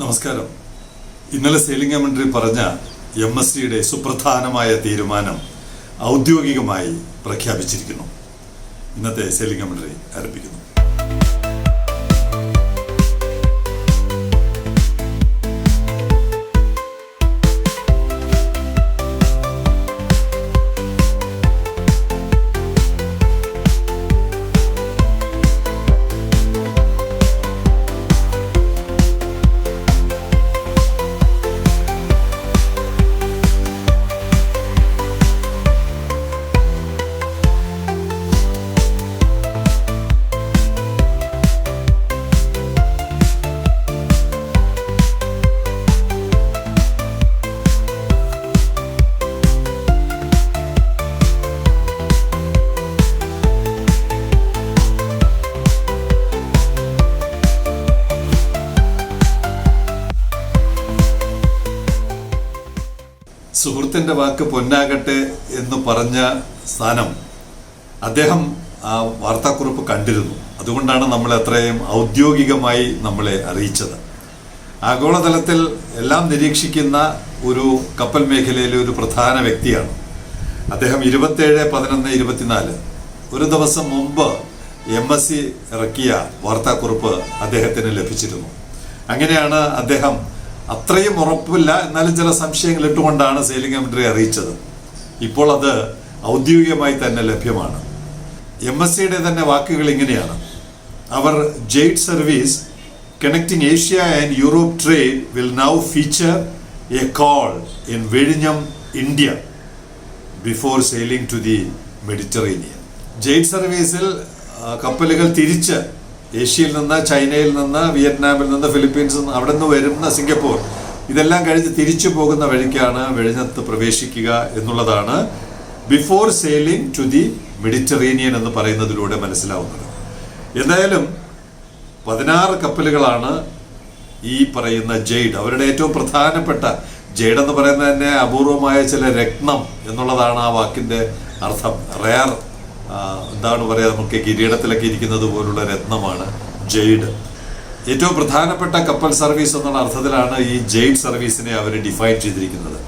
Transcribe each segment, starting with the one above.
നമസ്കാരം. ഇന്നലെ സെയിലിംഗ് മന്ത്രി പറഞ്ഞ എം എസ് സിയുടെ സുപ്രധാനമായ തീരുമാനം ഔദ്യോഗികമായി പ്രഖ്യാപിച്ചിരിക്കുന്നു. ഇന്നത്തെ സെയിലിംഗ് മന്ത്രി ആരംഭിക്കുന്നു. വാക്ക് പൊന്നാകട്ടെ എന്ന് പറഞ്ഞ സ്ഥാനം അദ്ദേഹം ആ വാർത്താക്കുറിപ്പ് കണ്ടിരുന്നു. അതുകൊണ്ടാണ് നമ്മൾ അത്രയും ഔദ്യോഗികമായി നമ്മളെ അറിയിച്ചത്. ആഗോളതലത്തിൽ എല്ലാം നിരീക്ഷിക്കുന്ന ഒരു കപ്പൽ മേഖലയിലെ ഒരു പ്രധാന വ്യക്തിയാണ് അദ്ദേഹം ഇരുപത്തേഴ് പതിനൊന്ന് ഇരുപത്തിനാല്. ഒരു ദിവസം മുമ്പ് എം എസ് സി ഇറക്കിയ വാർത്താക്കുറിപ്പ് അദ്ദേഹത്തിന് ലഭിച്ചിരുന്നു. അങ്ങനെയാണ് അദ്ദേഹം അത്രയും ഉറപ്പില്ല. എന്നാലും ചില സംശയങ്ങൾ ഇട്ടുകൊണ്ടാണ് സെയിലിംഗ് കമ്പനി അറിയിച്ചത്. ഇപ്പോൾ അത് ഔദ്യോഗികമായി തന്നെ ലഭ്യമാണ്. എം എസ് സിയുടെ തന്നെ വാക്കുകൾ ഇങ്ങനെയാണ്. അവർ Jade service connecting Asia and Europe trade will now feature a call in വെഴിഞ്ഞം India before sailing to the Mediterranean Jade സർവീസിൽ കപ്പലുകൾ തിരിച്ച് ഏഷ്യയിൽ നിന്ന് ചൈനയിൽ നിന്ന് വിയറ്റ്നാമിൽ നിന്ന് ഫിലിപ്പീൻസിൽ നിന്ന് അവിടെ നിന്ന് വരുന്ന സിംഗപ്പൂർ. ഇതെല്ലാം കഴിഞ്ഞ് തിരിച്ചു പോകുന്ന വഴിക്കാണ് വെഴിഞ്ഞത്ത് പ്രവേശിക്കുക എന്നുള്ളതാണ് before sailing to the Mediterranean എന്ന് പറയുന്നതിലൂടെ മനസ്സിലാവുന്നത്. എന്തായാലും പതിനാറ് കപ്പലുകളാണ് ഈ പറയുന്ന ജെയ്ഡ് അവരുടെ ഏറ്റവും പ്രധാനപ്പെട്ട ജെയ്ഡ് എന്ന് പറയുന്നത് തന്നെ അപൂർവമായ ചില രത്നം എന്നുള്ളതാണ് ആ വാക്കിന്റെ അർത്ഥം. റയർ എന്താണ് പറയുക നമുക്ക് കിരീടത്തിലൊക്കെ ഇരിക്കുന്നത് പോലുള്ള രത്നമാണ് ജെയ്ഡ്. ഏറ്റവും പ്രധാനപ്പെട്ട കപ്പൽ സർവീസ് എന്നുള്ള അർത്ഥത്തിലാണ് ഈ ജെയ്ഡ് സർവീസിനെ അവർ ഡിഫൈൻ ചെയ്തിരിക്കുന്നത്.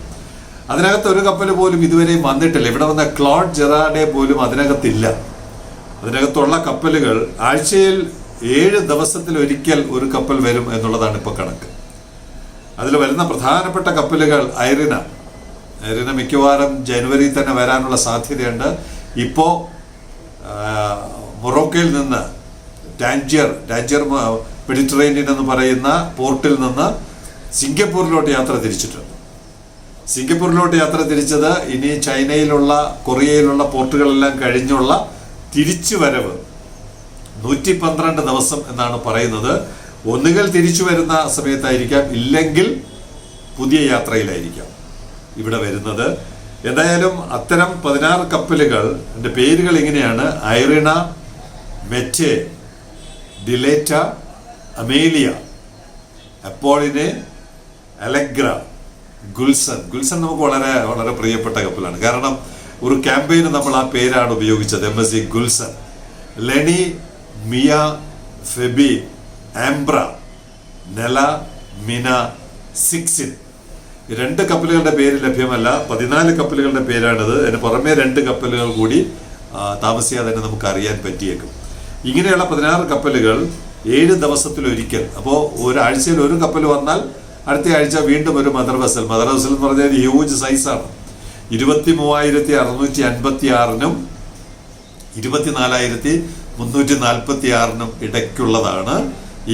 അതിനകത്ത് ഒരു കപ്പൽ പോലും ഇതുവരെയും വന്നിട്ടില്ല. ഇവിടെ വന്ന ക്ലോഡ് ജെറാഡെ പോലും അതിനകത്തില്ല. അതിനകത്തുള്ള കപ്പലുകൾ ആഴ്ചയിൽ ഏഴ് ദിവസത്തിൽ ഒരിക്കൽ ഒരു കപ്പൽ വരും എന്നുള്ളതാണ് ഇപ്പോൾ കണക്ക്. അതിൽ വരുന്ന പ്രധാനപ്പെട്ട കപ്പലുകൾ ഐറിന. ഐറിന മിക്കവാറും ജനുവരി തന്നെ വരാനുള്ള സാധ്യതയുണ്ട്. ഇപ്പോൾ മൊറോക്കയിൽ നിന്ന് ടാൻജിയർ ടാൻജിയർ മെഡിറ്ററേനിയൻ എന്ന് പറയുന്ന പോർട്ടിൽ നിന്ന് സിംഗപ്പൂരിലോട്ട് യാത്ര തിരിച്ചിട്ടുണ്ട്. സിംഗപ്പൂരിലോട്ട് യാത്ര തിരിച്ചത് ഇനി ചൈനയിലുള്ള കൊറിയയിലുള്ള പോർട്ടുകളെല്ലാം കഴിഞ്ഞുള്ള തിരിച്ചു വരവ് നൂറ്റി പന്ത്രണ്ട് ദിവസം എന്നാണ് പറയുന്നത്. ഒന്നുകിൽ തിരിച്ചു വരുന്ന സമയത്തായിരിക്കാം ഇല്ലെങ്കിൽ പുതിയ യാത്രയിലായിരിക്കാം ഇവിടെ വരുന്നത്. എന്തായാലും അത്തരം പതിനാറ് കപ്പലുകൾ എന്റെ പേരുകൾ ഇങ്ങനെയാണ്. ഐറിണ മെറ്റെ ഡിലേറ്റ അമേലിയ അപ്പോളിനെ അലഗ്ര ഗുൽസൺ. ഗുൽസൺ നമുക്ക് വളരെ വളരെ പ്രിയപ്പെട്ട കപ്പലാണ്. കാരണം ഒരു ക്യാമ്പയിന് നമ്മൾ ആ പേരാണ് ഉപയോഗിച്ചത് M S C Gulsun. Leni Mia Febe Ambra Nela Mina സിക്സിൻ. രണ്ട് കപ്പലുകളുടെ പേര് ലഭ്യമല്ല. പതിനാല് കപ്പലുകളുടെ പേരാണിത്. അതിന് പുറമെ രണ്ട് കപ്പലുകൾ കൂടി താമസിയാതെ തന്നെ നമുക്ക് അറിയാൻ പറ്റിയേക്കും. ഇങ്ങനെയുള്ള പതിനാറ് കപ്പലുകൾ ഏഴ് ദിവസത്തിലൊരിക്കൽ. അപ്പോൾ ഒരാഴ്ചയിൽ ഒരു കപ്പൽ വന്നാൽ അടുത്ത ആഴ്ച വീണ്ടും ഒരു മദർ വെസൽ. മദർ വെസൽ എന്ന് പറഞ്ഞാൽ ഹ്യൂജ് സൈസാണ് ഇരുപത്തി മൂവായിരത്തി അറുന്നൂറ്റി അൻപത്തി ആറിനും ഇരുപത്തിനാലായിരത്തി മുന്നൂറ്റി നാൽപ്പത്തി ആറിനും ഇടയ്ക്കുള്ളതാണ്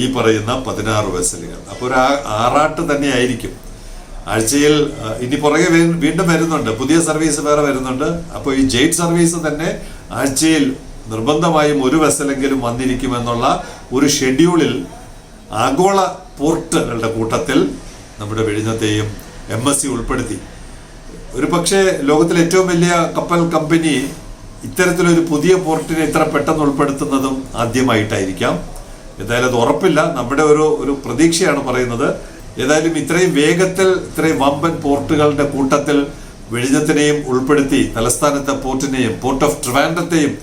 ഈ പറയുന്ന പതിനാറ് വെസലുകൾ. അപ്പോൾ ഒരു ആറാട്ട് തന്നെ ആയിരിക്കും. ആഴ്ചയിൽ ഇനി പുറകെ വീണ്ടും വരുന്നുണ്ട്. പുതിയ സർവീസ് വേറെ വരുന്നുണ്ട്. അപ്പോൾ ഈ ജെയ്റ്റ് സർവീസ് തന്നെ ആഴ്ചയിൽ നിർബന്ധമായും ഒരു വെസലെങ്കിലും വന്നിരിക്കുമെന്നുള്ള ഒരു ഷെഡ്യൂളിൽ ആഗോള പോർട്ടുകളുടെ കൂട്ടത്തിൽ നമ്മുടെ വിഴിഞ്ഞത്തെയും എം എസ് സി ഉൾപ്പെടുത്തി. ഒരു പക്ഷേ ലോകത്തിലെ ഏറ്റവും വലിയ കപ്പൽ കമ്പനി ഇത്തരത്തിലൊരു പുതിയ പോർട്ടിനെ ഇത്ര പെട്ടെന്ന് ഉൾപ്പെടുത്തുന്നതും ആദ്യമായിട്ടായിരിക്കാം. എന്തായാലും അത് ഉറപ്പില്ല. നമ്മുടെ ഒരു ഒരു പ്രതീക്ഷയാണ് പറയുന്നത്. ഏതായാലും ഇത്രയും വേഗത്തിൽ ഇത്രയും വമ്പൻ പോർട്ടുകളുടെ കൂട്ടത്തിൽ വെഴിഞ്ഞത്തിനെയും ഉൾപ്പെടുത്തി തലസ്ഥാനത്തെ പോർട്ടിനെയും പോർട്ട് ഓഫ് ട്രിവാൻഡത്തെയും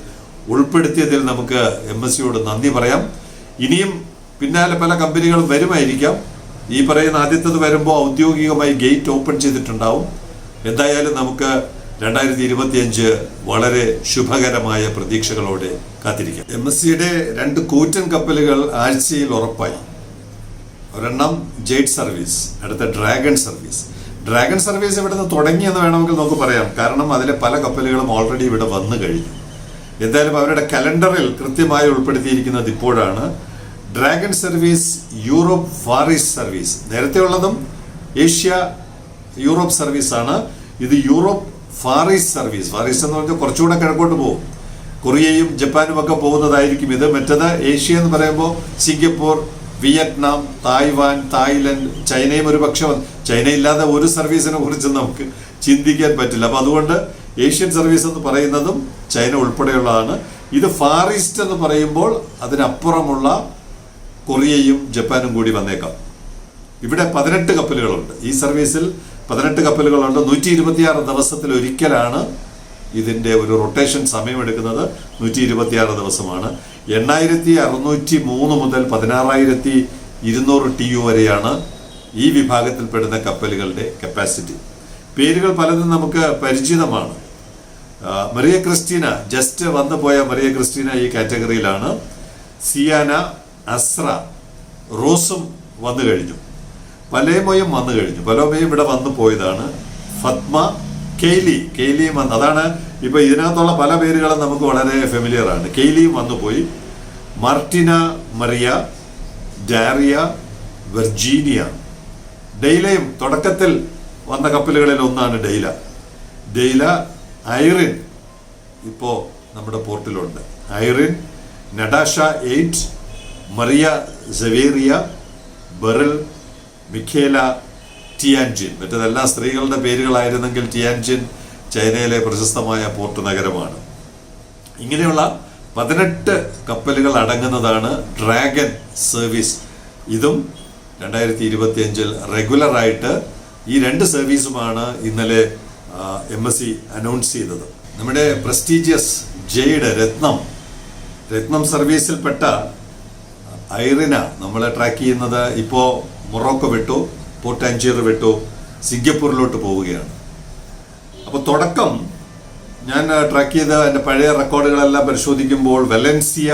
ഉൾപ്പെടുത്തിയതിൽ നമുക്ക് എം എസ് സിയോട് നന്ദി പറയാം. ഇനിയും പിന്നാലെ പല കമ്പനികളും വരുമായിരിക്കാം. ഈ പറയുന്ന ആദ്യത്തത് വരുമ്പോൾ ഔദ്യോഗികമായി ഗേറ്റ് ഓപ്പൺ ചെയ്തിട്ടുണ്ടാവും. എന്തായാലും നമുക്ക് രണ്ടായിരത്തി ഇരുപത്തിയഞ്ച് വളരെ ശുഭകരമായ പ്രതീക്ഷകളോടെ കാത്തിരിക്കാം. എം എസ് സിയുടെ രണ്ട് കൂറ്റൻ കപ്പലുകൾ ആഴ്ചയിൽ ഉറപ്പായി. ഒരെണ്ണം ജെയ്റ്റ് സർവീസ് അടുത്ത ഡ്രാഗൺ സർവീസ് ഡ്രാഗൺ സർവീസ് ഇവിടെ നിന്ന് തുടങ്ങിയെന്ന് വേണമെങ്കിൽ നമുക്ക് പറയാം. കാരണം അതിലെ പല കപ്പലുകളും ഓൾറെഡി ഇവിടെ വന്നു കഴിഞ്ഞു. എന്തായാലും അവരുടെ കലണ്ടറിൽ കൃത്യമായി ഉൾപ്പെടുത്തിയിരിക്കുന്നത് ഇപ്പോഴാണ്. Dragon service Europe east service നേരത്തെ ഉള്ളതും ഏഷ്യ യൂറോപ്പ് സർവീസ് ആണ്. ഇത് യൂറോപ്പ് ഈസ്റ്റ് സർവീസ് ഈസ്റ്റ് എന്ന് പറഞ്ഞാൽ കുറച്ചുകൂടെ കിഴക്കോട്ട് പോകും. കൊറിയയും ജപ്പാനും ഒക്കെ പോകുന്നതായിരിക്കും ഇത്. മറ്റത് ഏഷ്യ എന്ന് പറയുമ്പോൾ സിംഗപ്പൂർ വിയറ്റ്നാം തായ്വാൻ തായ്ലൻഡ് ചൈനയും ഒരു പക്ഷെ ചൈന ഇല്ലാതെ ഒരു സർവീസിനെ കുറിച്ച് നമുക്ക് ചിന്തിക്കാൻ പറ്റില്ല. അപ്പം അതുകൊണ്ട് ഏഷ്യൻ സർവീസ് എന്ന് പറയുന്നതും ചൈന ഉൾപ്പെടെയുള്ളതാണ്. ഇത് ഫാർ ഈസ്റ്റ് എന്ന് പറയുമ്പോൾ അതിനപ്പുറമുള്ള കൊറിയയും ജപ്പാനും കൂടി വന്നേക്കാം. ഇവിടെ പതിനെട്ട് കപ്പലുകളുണ്ട്. ഈ സർവീസിൽ പതിനെട്ട് കപ്പലുകളുണ്ട്. നൂറ്റി ഇരുപത്തിയാറ് ദിവസത്തിൽ ഒരിക്കലാണ് ഇതിന്റെ ഒരു റൊട്ടേഷൻ സമയമെടുക്കുന്നത് നൂറ്റി ഇരുപത്തിയാറ് ദിവസമാണ്. എണ്ണായിരത്തി അറുന്നൂറ്റി മൂന്ന് മുതൽ പതിനാറായിരത്തി ഇരുന്നൂറ് ടി യു വരെയാണ് ഈ വിഭാഗത്തിൽപ്പെടുന്ന കപ്പലുകളുടെ കപ്പാസിറ്റി പേരുകൾ പലതും നമുക്ക് പരിചിതമാണ്. മറിയ ക്രിസ്റ്റീന ജസ്റ്റ് വന്നു പോയ മറിയ ക്രിസ്റ്റീന ഈ കാറ്റഗറിയിലാണ്. സിയാന അസ്ര റോസും വന്നു കഴിഞ്ഞു. പലേമോയും വന്നു കഴിഞ്ഞു. പലോമയും ഇവിടെ വന്നു പോയതാണ്. ഫത്മ കെയ്ലി കെയ്ലിയും വന്ന് അതാണ് ഇപ്പൊ ഇതിനകത്തുള്ള പല പേരുകളും നമുക്ക് വളരെ ഫെമിലിയർ ആണ്. കെയ്ലിയും വന്നു പോയി. Martina Maria Daria Virginia. ഡെയ്ലയും തുടക്കത്തിൽ വന്ന കപ്പലുകളിൽ ഒന്നാണ് ഡെയ്ല. ഡെയ്ല ഐറിൻ ഇപ്പോൾ നമ്മുടെ പോർട്ടിലുണ്ട്. Irene Natasha eight Maria Saveria Beryl Michela Tianjin. മറ്റതെല്ലാം സ്ത്രീകളുടെ പേരുകളായിരുന്നെങ്കിൽ ടിയാൻജിൻ ചൈനയിലെ പ്രശസ്തമായ പോർട്ട് നഗരമാണ്. ഇങ്ങനെയുള്ള പതിനെട്ട് കപ്പലുകൾ അടങ്ങുന്നതാണ് ഡ്രാഗൺ സർവീസ്. ഇതും രണ്ടായിരത്തി ഇരുപത്തി അഞ്ചിൽ റെഗുലറായിട്ട് ഈ രണ്ട് സർവീസുമാണ് ഇന്നലെ എം എസ് സി അനൗൺസ് ചെയ്തത്. നമ്മുടെ പ്രസ്റ്റീജിയസ് ജെയ്ഡ് രത്നം രത്നം സർവീസിൽപ്പെട്ട ഐറിന നമ്മൾ ട്രാക്ക് ചെയ്യുന്നത് ഇപ്പോൾ മൊറോക്കോ വിട്ടു. പോർട്ട് വെട്ടോ സിംഗപ്പൂരിലോട്ട് പോവുകയാണ്. അപ്പോൾ തുടക്കം ഞാൻ ട്രാക്ക് ചെയ്ത എന്റെ പഴയ റെക്കോർഡുകളെല്ലാം പരിശോധിക്കുമ്പോൾ വെലൻസിയ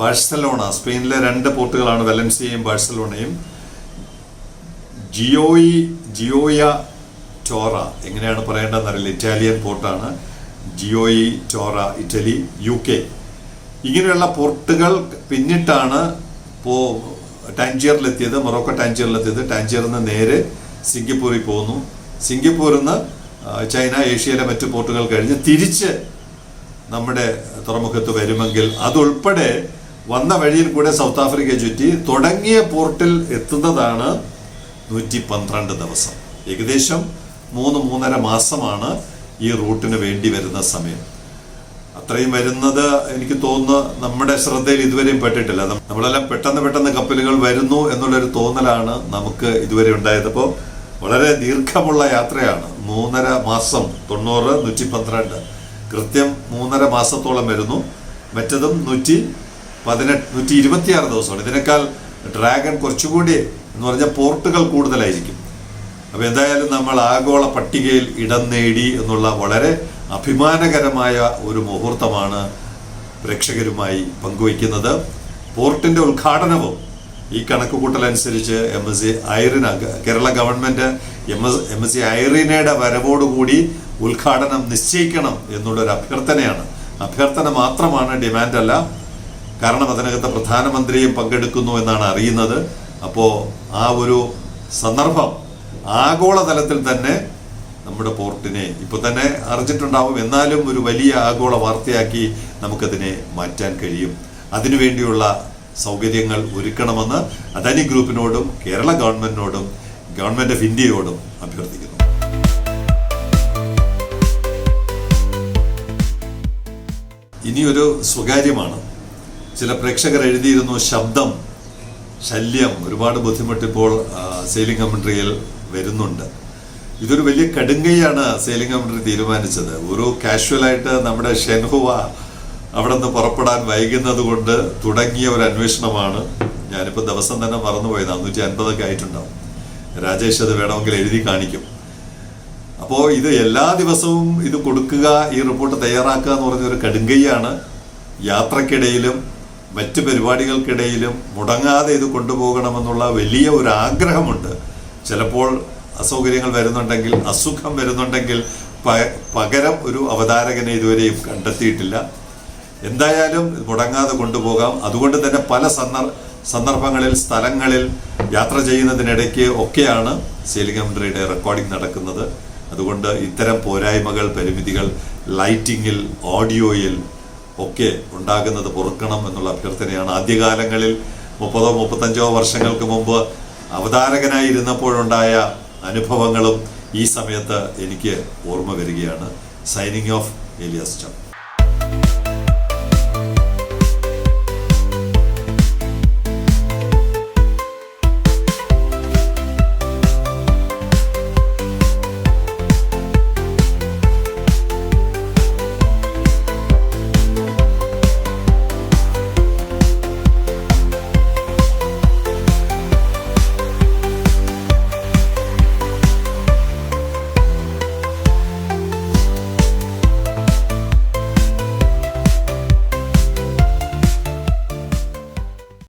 ബാഴ്സലോണ സ്പെയിനിലെ രണ്ട് പോർട്ടുകളാണ് വെലൻസിയയും ബാഴ്സലോണയും. ജിയോയി ജിയോയ ടോറ എങ്ങനെയാണ് പറയേണ്ടതെന്ന് അറിയില്ല. Italian പോർട്ടാണ്. Gioia Tauro Italy U K. ഇങ്ങനെയുള്ള പോർട്ടുകൾ പിന്നിട്ടാണ് പോ ടാൻജിയറിലെത്തിയത് മൊറോക്കോ ടാൻജിയറിലെത്തിയത്. ടാൻജിയറിൽ നിന്ന് നേരെ സിംഗപ്പൂരിൽ പോകുന്നു. സിംഗപ്പൂരിൽ നിന്ന് ചൈന ഏഷ്യയിലെ മറ്റു പോർട്ടുകൾ കഴിഞ്ഞ് തിരിച്ച് നമ്മുടെ തുറമുഖത്ത് വരുമെങ്കിൽ അതുൾപ്പെടെ വന്ന വഴിയിൽ കൂടെ സൗത്ത് ആഫ്രിക്ക ചുറ്റി തുടങ്ങിയ പോർട്ടിൽ എത്തുന്നതാണ് നൂറ്റി പന്ത്രണ്ട് ദിവസം. ഏകദേശം മൂന്ന് മൂന്നര മാസമാണ് ഈ റൂട്ടിന് വേണ്ടി വരുന്ന സമയം. അത്രയും വരുന്നത് എനിക്ക് തോന്നുന്നു നമ്മുടെ ശ്രദ്ധയിൽ ഇതുവരെയും പെട്ടിട്ടില്ല. നമ്മളെല്ലാം പെട്ടെന്ന് പെട്ടെന്ന് കപ്പലുകൾ വരുന്നു എന്നുള്ളൊരു തോന്നലാണ് നമുക്ക് ഇതുവരെ ഉണ്ടായത്. അപ്പോൾ വളരെ ദീർഘമുള്ള യാത്രയാണ്. മൂന്നര മാസം തൊണ്ണൂറ് നൂറ്റി പന്ത്രണ്ട് കൃത്യം മൂന്നര മാസത്തോളം വരുന്നു. മറ്റതും നൂറ്റി പതിനെട്ട് നൂറ്റി ഇരുപത്തിയാറ് ദിവസമാണ്. ഇതിനേക്കാൾ ഡ്രാഗൺ കുറച്ചുകൂടി എന്ന് പറഞ്ഞാൽ പോർട്ടുകൾ കൂടുതലായിരിക്കും. അപ്പോൾ എന്തായാലും നമ്മൾ ആഗോള പട്ടികയിൽ ഇടം നേടി എന്നുള്ള വളരെ അഭിമാനകരമായ ഒരു മുഹൂർത്തമാണ് പ്രേക്ഷകരുമായി പങ്കുവയ്ക്കുന്നത്. പോർട്ടിന്റെ ഉദ്ഘാടനവും ഈ കണക്കുകൂട്ടലനുസരിച്ച് M S C Irina Kerala government M S M S C ഐറിനയുടെ വരവോടുകൂടി ഉദ്ഘാടനം നിശ്ചയിക്കണം എന്നുള്ളൊരു അഭ്യർത്ഥനയാണ്. അഭ്യർത്ഥന മാത്രമാണ് ഡിമാൻഡ് അല്ല കാരണം അതിനകത്ത് പ്രധാനമന്ത്രിയും പങ്കെടുക്കുന്നു എന്നാണ് അറിയുന്നത്. അപ്പോൾ ആ ഒരു സന്ദർഭം ആഗോളതലത്തിൽ തന്നെ നമ്മുടെ പോർട്ടിനെ ഇപ്പോൾ തന്നെ അറിഞ്ഞിട്ടുണ്ടാവും. എന്നാലും ഒരു വലിയ ആഗോള വാർത്തയാക്കി നമുക്കതിനെ മാറ്റാൻ കഴിയും. അതിനുവേണ്ടിയുള്ള സൗകര്യങ്ങൾ ഒരുക്കണമെന്ന് അദാനി ഗ്രൂപ്പിനോടും കേരള ഗവൺമെന്റിനോടും ഗവൺമെന്റ് ഓഫ് ഇന്ത്യയോടും അഭ്യർത്ഥിക്കുന്നു. ഇനിയൊരു സ്വകാര്യമാണ്. ചില പ്രേക്ഷകർ എഴുതിയിരുന്നു ശബ്ദം ശല്യം. ഒരുപാട് ബുദ്ധിമുട്ടിപ്പോൾ സെയിലിംഗ് കമൻട്രിയിൽ വരുന്നുണ്ട്. ഇതൊരു വലിയ കടുങ്കയാണ് സെയിലിംഗ് കമ്പനി തീരുമാനിച്ചത്. ഒരു കാഷ്വലായിട്ട് നമ്മുടെ ഷെൻഹുവ അവിടെ നിന്ന് പുറപ്പെടാൻ വൈകുന്നത് കൊണ്ട് തുടങ്ങിയ ഒരു അന്വേഷണമാണ് ഞാനിപ്പോൾ ദിവസം തന്നെ മറന്നുപോയി നാനൂറ്റി അൻപതൊക്കെ ആയിട്ടുണ്ടാവും. രാജേഷ് അത് വേണമെങ്കിൽ എഴുതി കാണിക്കും. അപ്പോൾ ഇത് എല്ലാ ദിവസവും ഇത് കൊടുക്കുക ഈ റിപ്പോർട്ട് തയ്യാറാക്കുക എന്ന് പറഞ്ഞ ഒരു കടുങ്കൈയാണ്. യാത്രക്കിടയിലും മറ്റ് പരിപാടികൾക്കിടയിലും മുടങ്ങാതെ ഇത് കൊണ്ടുപോകണമെന്നുള്ള വലിയ ഒരു ആഗ്രഹമുണ്ട്. ചിലപ്പോൾ അസൗകര്യങ്ങൾ വരുന്നുണ്ടെങ്കിൽ അസുഖം വരുന്നുണ്ടെങ്കിൽ പകരം ഒരു അവതാരകനെ ഇതുവരെയും കണ്ടെത്തിയിട്ടില്ല. എന്തായാലും മുടങ്ങാതെ കൊണ്ടുപോകാം. അതുകൊണ്ട് തന്നെ പല സന്ദർ സന്ദർഭങ്ങളിൽ സ്ഥലങ്ങളിൽ യാത്ര ചെയ്യുന്നതിനിടയ്ക്ക് ഒക്കെയാണ് സേലിംഗമന്ത്രിയുടെ റെക്കോർഡിംഗ് നടക്കുന്നത്. അതുകൊണ്ട് ഇത്തരം പോരായ്മകൾ പരിമിതികൾ ലൈറ്റിങ്ങിൽ ഓഡിയോയിൽ ഒക്കെ ഉണ്ടാകുന്നത് പൊറുക്കണം എന്നുള്ള അഭ്യർത്ഥനയാണ്. ആദ്യകാലങ്ങളിൽ മുപ്പതോ മുപ്പത്തഞ്ചോ വർഷങ്ങൾക്ക് മുമ്പ് അവതാരകനായിരുന്നപ്പോഴുണ്ടായ അനുഭവങ്ങളും ഈ സമയത്ത് എനിക്ക് ഓർമ്മ വരികയാണ്. Signing off Elias